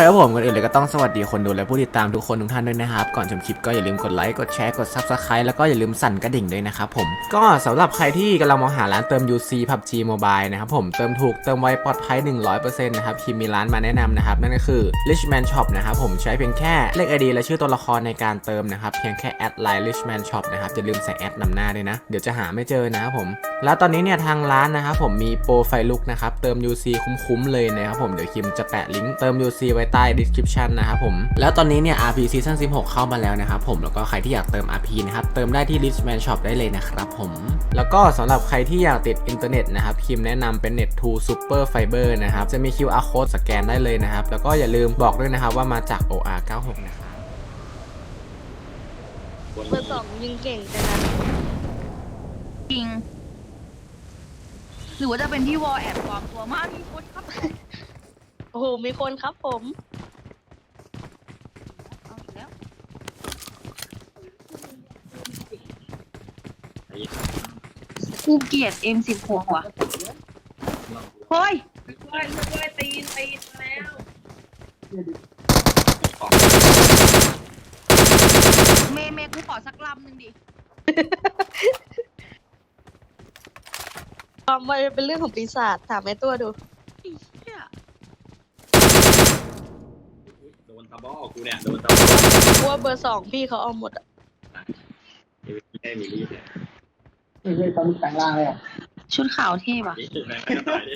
เคครับผมก่อนอื่นเลยก็ต้องสวัสดีคนดูและผู้ติดตามทุกคนทุกท่านด้วยนะครับ ก่อนชมคลิปก็อย่าลืมกดไลค์กดแชร์กด Subscribe แล้วก็อย่าลืมสั่นกระดิ่งด้วยนะครับผม ก็สำหรับใครที่กำลังมองหาร้านเติม UC PUBG Mobile นะครับผมเติมถูกเติมไวปลอดภัย 100%นะครับคิมมีร้านมาแนะนำนะครับนั่นก็คือ Richman Shop นะครับผมใช้เพียงแค่เลข ID และชื่อตัวละครในการเติมนะครับเพียงแค่แอดไลน์ Richman Shop นะครับอย่าลืมใส่แอดนำหน้าด้วยนะเดี๋ยวจะหาไม่เจอนะครับผมแล้วตอนนี้เนี่ยทางร้านนะครับผมมีโปรไฟลุกนะครับเติม UC คุ้มๆเลยนะครับผมเดี๋ยวคิมจะแปะลิงก์เติม UC ไว้ใต้ description นะครับผม แล้วตอนนี้เนี่ย RP Season 16 เข้ามาแล้วนะครับผม แล้วก็ใครที่อยากเติม RP นะครับ เติมได้ที่ Richman Shop ได้เลยนะครับผม แล้วก็สำหรับใครที่อยากติดอินเทอร์เน็ตนะครับ คิมแนะนำเป็น Net 2 Super Fiber นะครับ จะมี QR code สแกนได้เลยนะครับ แล้วก็อย่าลืมบอกด้วยนะครับว่ามาจาก OR 96 นะครับเบอร์สองยิงเก่งจังนะจริง หรือว่าจะเป็นที่วอลแอบปลอมตัวมากมีคนครับโอ้ โหมีคนครับผมเอาอีกแล้วกูเกลียด M16 ว่ะเฮ้ยเมย์เมย์กูขอสักลำหนึ่งดิความไวเป็นเรื่องของปีศาจถามไอ้ตัวดู ไอ้เหี้ย โด นตะบ้อกูเนี่ยโดนตะบ้อว่าเบอร์สองพี่เขาเอาหมดอะแค่มีรีบเนี่ยเฮ้ยตอนนี้แปลงร่างเลยอะชุดขาวเท่ว่ะนี่แม่งก็ตายดิ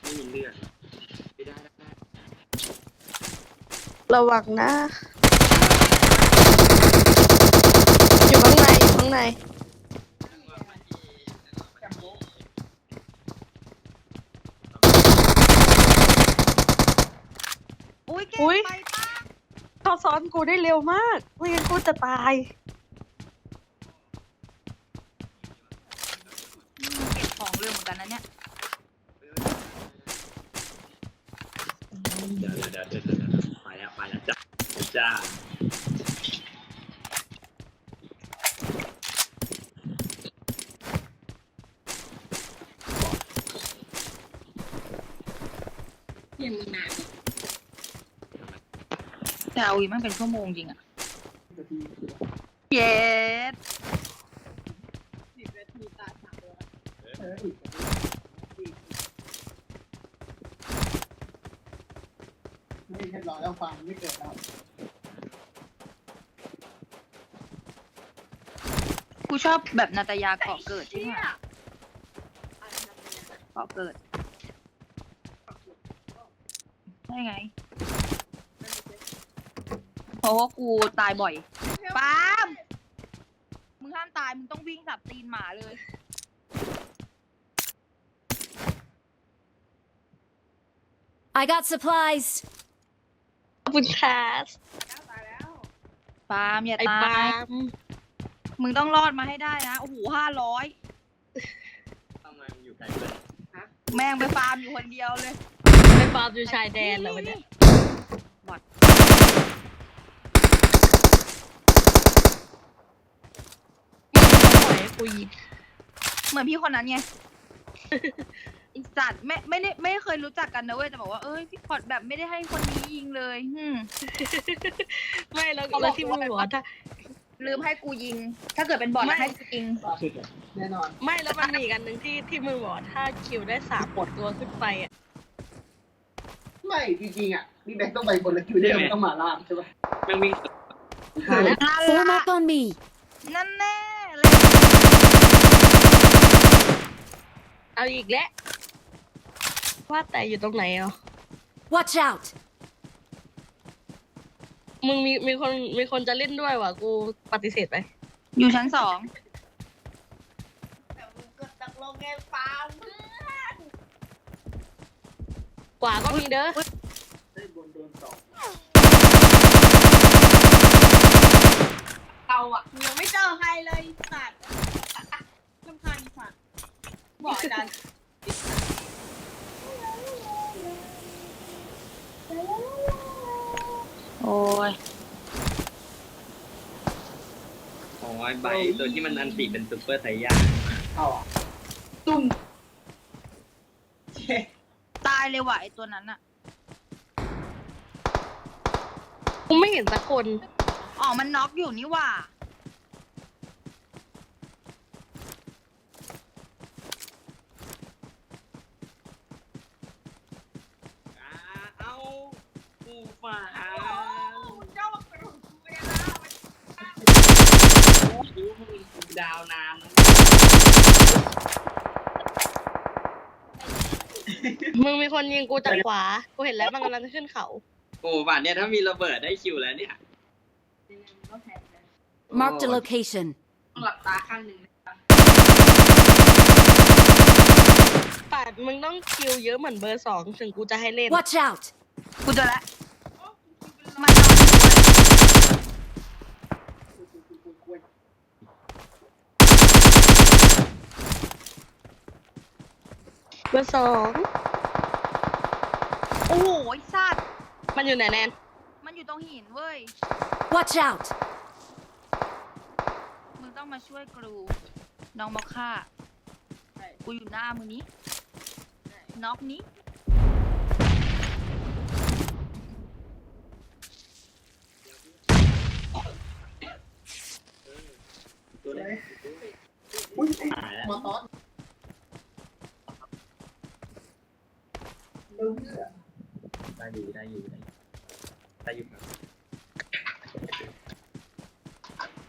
ไม่มีเลือดไม่ได้ได้ได้ ระวังนะ อยู่ข้างในอยู่ข้างใน อุ้ยเก่งอุ๊ย ไปป้าเขาซ้อนกูได้เร็วมากไม่งั้นกูจะตาย เก็บของเร็วเหมือนกันนะเนี่ย เดี๋ยวเดี๋ยวเดี๋ยวเดี๋ยวเดี๋ยวไปแล้วไปแล้วจ้าจ้าแต่เอาอีกมันเป็นชั่วโมงจริงอะเย็ด เอออีก ไม่เรียบร้อยแล้วฟังไม่เกิดแล้วกูชอบแบบนาตยาเกาะเกิดใช่ไหมเกาะเกิดได้ไงเพราะว่ากูตายบ่อยปาล์มมึงห้ามตายมึงต้องวิ่งสับตีนหมาเลย I got supplies. ขอบคุณค่ะปาล์มอย่าไอ้ตาปาย ล์มมึงต้องรอดมาให้ได้นะ โอ้โหห้าร้อยทำไมมันอยู่ไกลเลยแม่งไปฟาร์มอยู่คนเดียวเลยไปปาล์มอยู่ชายแดนเหรอวันเนี้ยบอดปล่อยให้กูยิงเหมือนพี่คนนั้นไง อีสัตว์ไม่ไม่ได้ไม่เคยรู้จักกันนะเว้ยแต่บอกว่าเอ้ยพี่พอดแบบไม่ได้ให้คนนี้ยิงเลยฮึมไม่แล้วแล้วที่มึงบอกว่าถ้าลืมให้กูยิง ถ้าเกิดเป็นบอลไม่แล้วให้กูยิง แน่นอนไม่แล้วมันมีอีกอันหนึ่งที่ที่มึงบอกถ้าคิวได้สามปดตัวขึ้นไปอะไม่จริงๆอะนี่แบงค์ต้องไปบนแล้วคิวได้มันต้องมาล่างใช่ป่ะแม่งวิ่งนั่น Form ละ up on me. นั่นแน่เลยเอาอีกแล้ว ว่าแต่อยู่ตรงไหนอะ Watch out. มึงมีมีคนมีคนจะเล่นด้วยว่ะกูปฏิเสธไป อยู่ชั้นสองกว่าก็มีเด้อได้บนโดนสองเราอะยังไม่เจอใครเลยสัตว์แล้วบอกอาจารย์ โอ้ยใบตัวที่มันอันติเป็นซุปเปอร์ไซย่าเอาอะตุ้มเจ๊ตายเลยว่ะไอตัวนั้นอะกูไม่เห็นสักคน อ๋อ มันน็อกอยู่นี่ว่ะอ่าเอาปูฝาเจ้าเป็นกูเลยนะ ดาวนานมึงมีคนยิงกูจากขวา กูเห็นแล้วมันกำลังจะขึ้นเขา โอ้ป่านเนี่ยถ้ามีระเบิดได้คิวแล้วเนี่ย Marked a location. หลับตาข้างหนึ่งปัดมึงต้องคิวเยอะเหมือนเบอร์สองถึงกูจะให้เล่น Watch out! กูเจอแล้วมันนอนอยู่เว้ย เบ อร์สองโอ้โหไอ้สัตว์มันอยู่ไหนแนนมันอยู่ตรงหินเว้ย Watch out! มึงต้องมาช่วยกรู น้องมอคค่ากูอยู่หน้ามึงนี้ น็อกนี้ ตัวเล็กอุ้ยหายแล้วมาตอนเร็วเนี่ย ได้อยู่ได้อยู่ได้อยู่ได้อยู่ครับ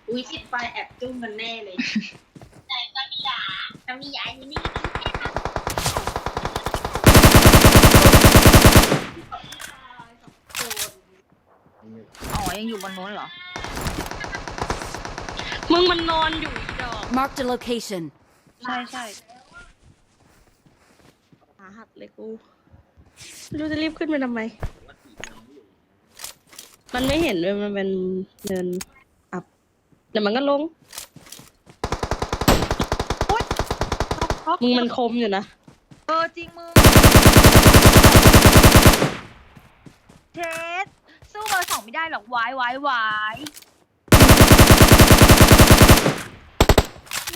อุ้ยปิดไฟแอบจุ้มกันแน่เลยไหนตามียาตามียาอยู่นี่อ๋อ ยังอยู่บนโน้นเหรอ มึงมันนอนอยู่อีดอก Marked a location. ใช่ใช่สาหัสเลยกู ไม่รู้จะรีบขึ้นไปทำไม มันไม่เห็นเลยมันเป็นเดินอับเดี๋ยวมันก็ลงมึงมันคมอยู่นะเออจริงมึงเทสสู้เบอร์สองไม่ได้หรอกวายวายวาย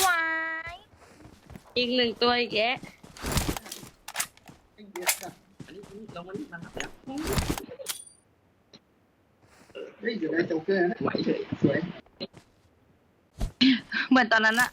วายอีกหนึ่งตัวอีกแยะ ไอ้เหี้ย อะอันนี้ลงมานี่มันแล้วเฮ้ยอยู่ในโจ๊กเกอร์นะไหวเลยสวย เหมือนตอนนั้นอะ